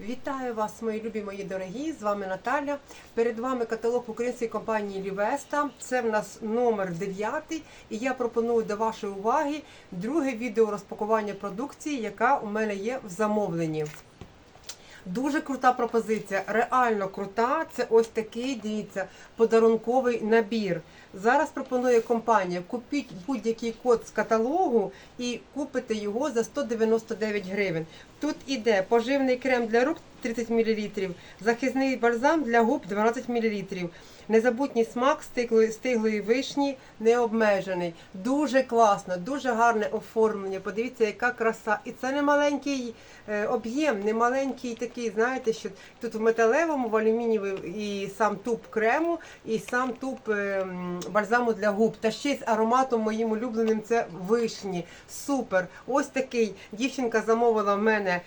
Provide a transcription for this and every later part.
Вітаю вас, мої любі, мої дорогі! З вами Наталя. Перед вами каталог української компанії Лівеста. Це в нас номер 9. І я пропоную до вашої уваги друге відео розпакування продукції, яка у мене є в замовленні. Дуже крута пропозиція, реально крута. Це ось такий, дивіться, подарунковий набір. Зараз пропонує компанія: купіть будь-який код з каталогу і купите його за 199 гривень. Тут іде поживний крем для рук 30 мл, захисний бальзам для губ 12 мл. Незабутній смак стиглої, стиглої вишні необмежений. Дуже класно, дуже гарне оформлення. Подивіться, яка краса. І це не маленький е, об'єм, не маленький такий, знаєте, що тут в металевому, в алюмінієвому і сам туб крему, і сам туб е, бальзаму для губ. Та ще й з ароматом моїм улюбленим це вишні. Супер. Ось такий. Дівчинка замовила в мене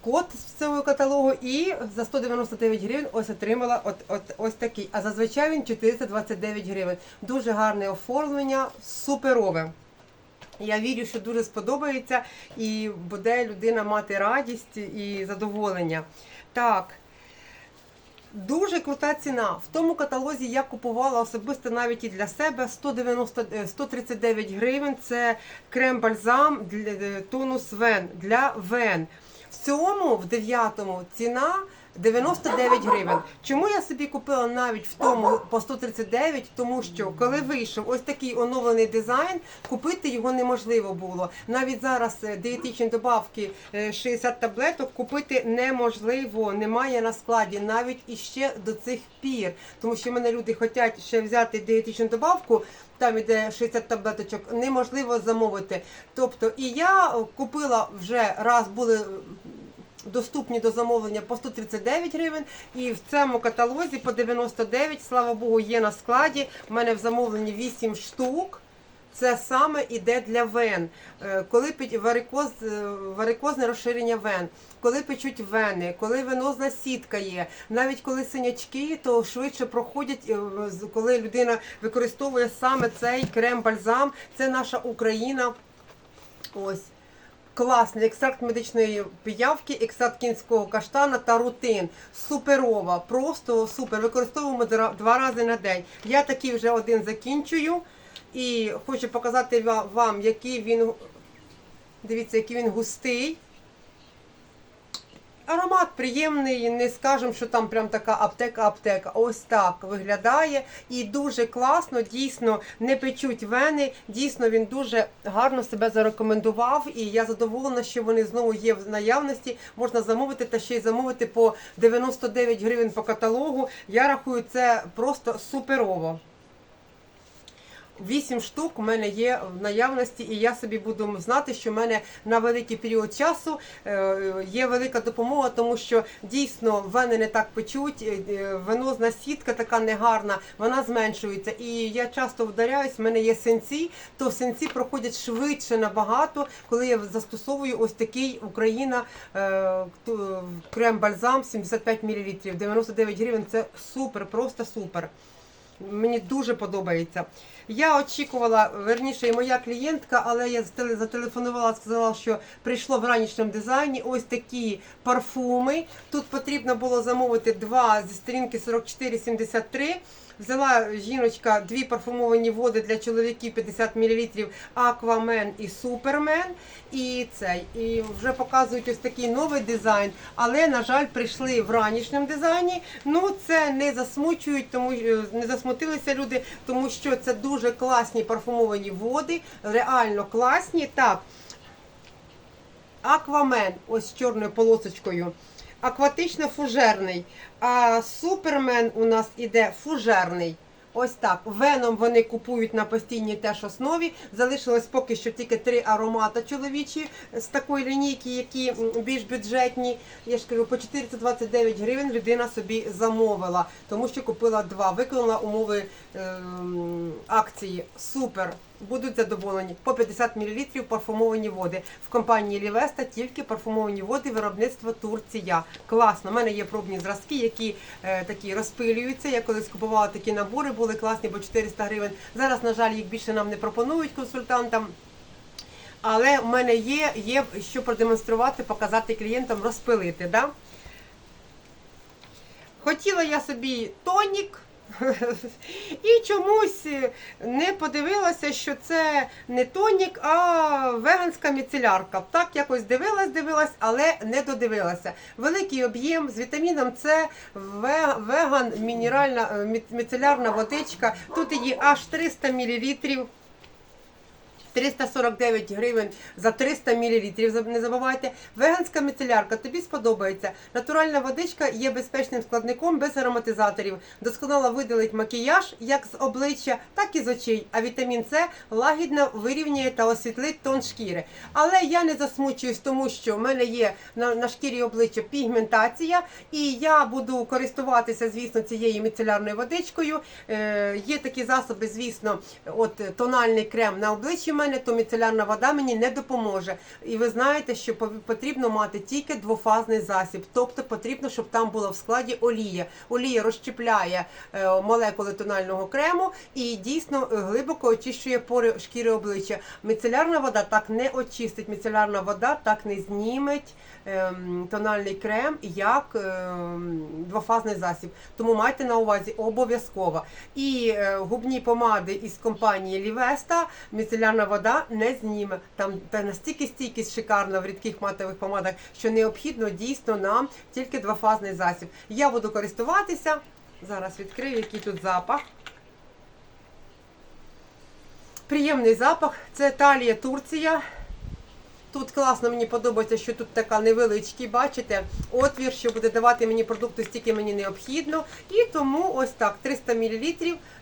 код з цього каталогу і за 199 гривень ось отримала от, от, ось такий. А зазвичай він 429 гривень. Дуже гарне оформлення, суперове. Я вірю, що дуже сподобається і буде людина мати радість і задоволення. Так. Дуже крута ціна. В тому каталозі я купувала особисто навіть і для себе 190, е, 139 гривень. Це крем-бальзам для е, тонус вен для вен. В дев'ятому, ціна 99 гривень. Чому я собі купила навіть в тому по 139? Тому що коли вийшов ось такий оновлений дизайн, купити його неможливо було. Навіть зараз е, дієтичні добавки е, 60 таблеток купити неможливо, немає на складі навіть іще до цих пір. Тому що в мене люди хочуть ще взяти дієтичну добавку. Там іде 60 таблеточок, неможливо замовити. Тобто, і я е, купила вже раз були е, доступні до замовлення по 139 гривень, і в цьому каталозі по 99, слава Богу, є на складі. У мене в замовленні 8 штук. Це саме іде для вен. Е, Коли пить варикоз, е, варикозне розширення вен, коли печуть вени, коли венозна сітка є, навіть коли синячки, то швидше проходять, е, коли людина використовує саме цей крем-бальзам. Це наша Україна. Ось. Класний екстракт медичної піявки, екстракт кінського каштана та рутин. Суперова, просто супер. Використовуємо два рази на день. Я такий вже один закінчую і хочу показати вам, який він. Дивіться, який він густий. Аромат приємний, не скажемо, що там прям така аптека-аптека. Ось так виглядає. І дуже класно, дійсно не печуть вени. Дійсно, він дуже гарно себе зарекомендував. І я задоволена, що вони знову є в наявності. Можна замовити та ще й замовити по 99 гривень по каталогу. Я рахую, це просто суперово. Вісім штук у мене є в наявності, і я собі буду знати, що в мене на великий період часу е, є велика допомога, тому що дійсно вени не так печуть, е, е, венозна сітка така негарна, вона зменшується. І я часто вдаряюсь, в мене є синці, то синці проходять швидше набагато, коли я застосовую ось такий Україна ту- крем-бальзам 75 мл. 99 гривень це супер, просто супер. Мені дуже подобається. Я очікувала, верніше, і моя клієнтка, але я зателефонувала, сказала, що прийшло в ранішньому дизайні ось такі парфуми. Тут потрібно було замовити два зі сторінки 4473. Взяла жіночка дві парфумовані води для чоловіків 50 мл Аквамен і Супермен. І цей. І вже показують ось такий новий дизайн. Але, на жаль, прийшли в ранішньому дизайні. Ну, це не засмучують, тому не засмутилися люди, тому що це дуже класні парфумовані води, реально класні. Так, Аквамен, ось з чорною полосочкою. Акватично-фужерний. А супермен у нас іде фужерний. Ось так. Веном вони купують на постійній теж основі. Залишилось поки що тільки три аромата чоловічі з такої лінійки, які більш бюджетні. Я ж кажу, по 429 гривень людина собі замовила, тому що купила два. Виконала умови ем, акції. Супер. Будуть задоволені. По 50 мл парфумовані води. В компанії Лівеста тільки парфумовані води виробництва Турція. Класно. У мене є пробні зразки, які е, такі розпилюються. Я колись купувала такі набори, були класні, бо 400 гривень. Зараз, на жаль, їх більше нам не пропонують консультантам. Але в мене є, є що продемонструвати, показати клієнтам, розпилити. Да? Хотіла я собі тонік. І чомусь не подивилася, що це не тонік, а веганська міцелярка. Так якось дивилась, дивилась, але не додивилася. Великий об'єм з вітаміном С, веган, мінеральна е, міцелярна водичка. Тут її аж 300 мл. 349 гривень за 300 мл. Не забувайте. Веганська міцелярка тобі сподобається. Натуральна водичка є безпечним складником без ароматизаторів. Досконало видалить макіяж як з обличчя, так і з очей. А вітамін С лагідно вирівнює та освітлить тон шкіри. Але я не засмучуюсь, тому що в мене є на, на шкірі обличчя пігментація, і я буду користуватися, звісно, цією міцелярною водичкою. Е, є такі засоби, звісно, от тональний крем на обличчі мене, то міцелярна вода мені не допоможе. І ви знаєте, що потрібно мати тільки двофазний засіб, тобто потрібно, щоб там була в складі олія. Олія розщепляє е, молекули тонального крему і дійсно е, глибоко очищує пори шкіри обличчя. Міцелярна вода так не очистить. Міцелярна вода так не зніметь ем, тональний крем як ем, двофазний засіб. Тому майте на увазі обов'язково. І е, губні помади із компанії Лівеста міцелярна вода не зніме. Там та настільки стійкість шикарна в рідких матових помадах, що необхідно дійсно нам тільки двофазний засіб. Я буду користуватися. Зараз відкрию, який тут запах. Приємний запах. Це Талія Турція. Тут класно, мені подобається, що тут така невеличкий, бачите, отвір, що буде давати мені продукти стільки мені необхідно. І тому ось так, 300 мл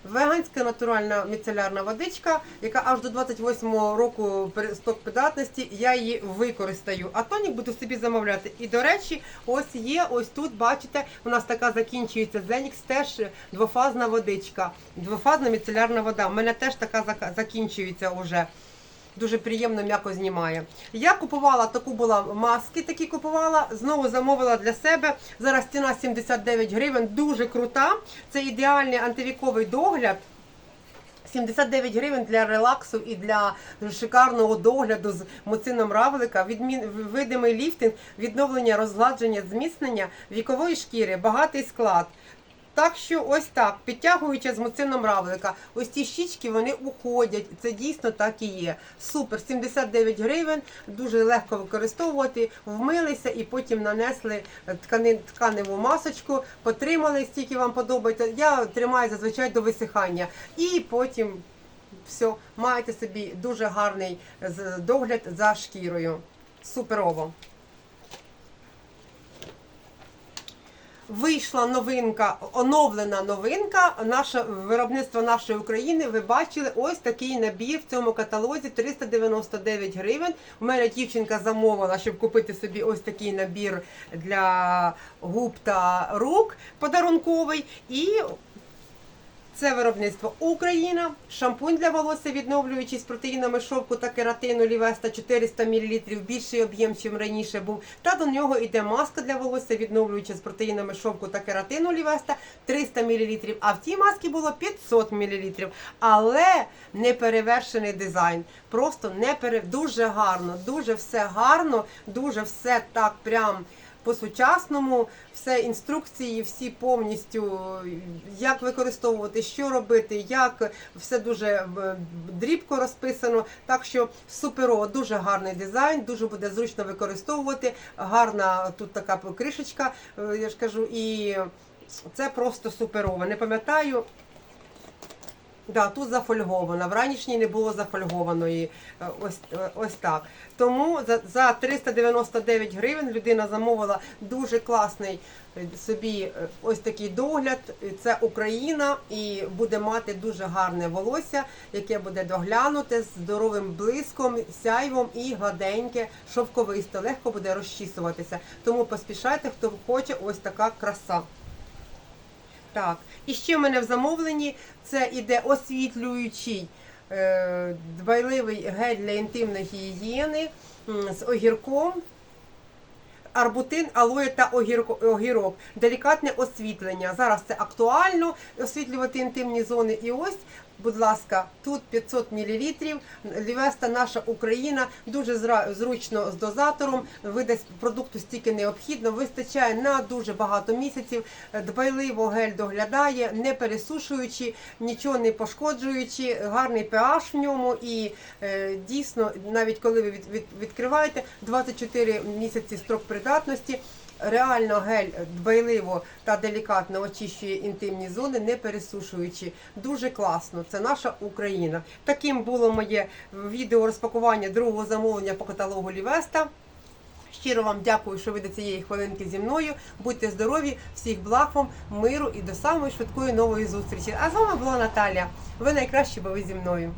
веганська натуральна міцелярна водичка, яка аж до 28-го року сток придатності, я її використаю. А тонік буду собі замовляти. І до речі, ось є, ось тут, бачите, у нас така закінчується Зенікс, теж двофазна водичка, двофазна міцелярна вода. У мене теж така закінчується вже. Дуже приємно м'яко знімає. Я купувала таку була маски, такі купувала. Знову замовила для себе. Зараз ціна 79 гривень, дуже крута. Це ідеальний антивіковий догляд. 79 гривень для релаксу і для шикарного догляду з муцином равлика, відмін, видимий ліфтинг, відновлення, розгладження, зміцнення вікової шкіри, багатий склад. Так що ось так, підтягуючи з муцином равлика, ось ці щічки вони уходять. Це дійсно так і є. Супер, 79 гривень, дуже легко використовувати, вмилися і потім нанесли ткани, тканеву масочку, потримали, стільки вам подобається. Я тримаю зазвичай до висихання. І потім все, маєте собі дуже гарний догляд за шкірою. Суперово. Вийшла новинка, оновлена новинка. Наше виробництво нашої України. Ви бачили ось такий набір в цьому каталозі 399 гривень. У мене дівчинка замовила, щоб купити собі ось такий набір для губ та рук подарунковий. І це виробництво Україна, шампунь для волосся, відновлюючий з протеїнами шовку та кератину Лівеста 400 мл, більший об'єм, чим раніше був. Та до нього йде маска для волосся, відновлююча з протеїнами шовку та кератину Лівеста 300 мл. А в цій масці було 500 мл. Але не перевершений дизайн. Просто не пере... дуже гарно, дуже все гарно, дуже все так прям по-сучасному, все інструкції, всі повністю, як використовувати, що робити, як все дуже е, дрібко розписано. Так що суперово, дуже гарний дизайн, дуже буде зручно використовувати. Гарна тут така кришечка, е, я ж кажу, і це просто суперово. Не пам'ятаю. Да, тут зафольговано. В ранішній не було зафольгованої. Е, Ось, е, ось так. Тому за, за 399 гривень людина замовила дуже класний е, собі ось такий догляд. Це Україна і буде мати дуже гарне волосся, яке буде доглянуте з здоровим блиском, сяйвом і гладеньке, шовковисте, легко буде розчісуватися. Тому поспішайте, хто хоче, ось така краса. Так, і ще в мене в замовленні це іде освітлюючий е, дбайливий гель для інтимної гігієни з огірком. Арбутин, алоє та огірок. Делікатне освітлення. Зараз це актуально освітлювати інтимні зони. І ось Будь ласка, тут 500 мл. Лівеста наша Україна дуже зручно з дозатором. Видасть продукту стільки необхідно. Вистачає на дуже багато місяців. Дбайливо гель доглядає, не пересушуючи, нічого не пошкоджуючи. Гарний pH в ньому і е, дійсно, навіть коли ви від, від, відкриваєте 24 місяці строк придатності. Реально гель дбайливо та делікатно очищує інтимні зони, не пересушуючи. Дуже класно. Це наша Україна. Таким було моє відео розпакування другого замовлення по каталогу Лівеста. Щиро вам дякую, що ви до цієї хвилинки зі мною. Будьте здорові, всіх благ вам, миру і до самої швидкої нової зустрічі. А з вами була Наталя. Ви найкращі, бо ви зі мною.